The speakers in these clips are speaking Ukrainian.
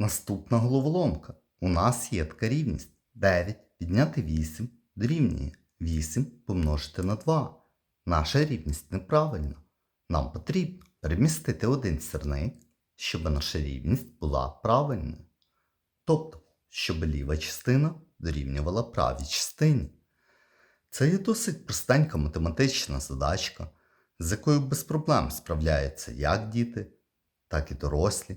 Наступна головоломка. У нас є така рівність 9 відняти 8 дорівнює 8 помножити на 2. Наша рівність неправильна. Нам потрібно перемістити один сірник, щоб наша рівність була правильною. Тобто, щоб ліва частина дорівнювала правій частині. Це є досить простенька математична задачка, з якою без проблем справляються як діти, так і дорослі.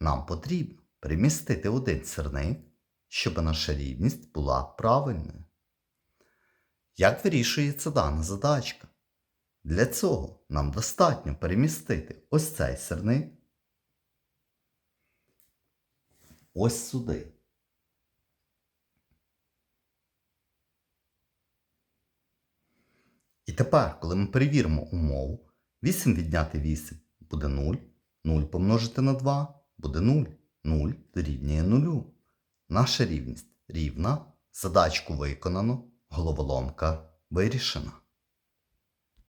Нам потрібно перемістити один сірник, щоб наша рівність була правильною. Як вирішується дана задачка? Для цього нам достатньо перемістити ось цей сирник ось сюди. І тепер, коли ми перевіримо умову, 8 відняти 8 буде 0, 0 помножити на 2 буде 0, 0 дорівнює 0. Наша рівність рівна, задачку виконано, головоломка вирішена.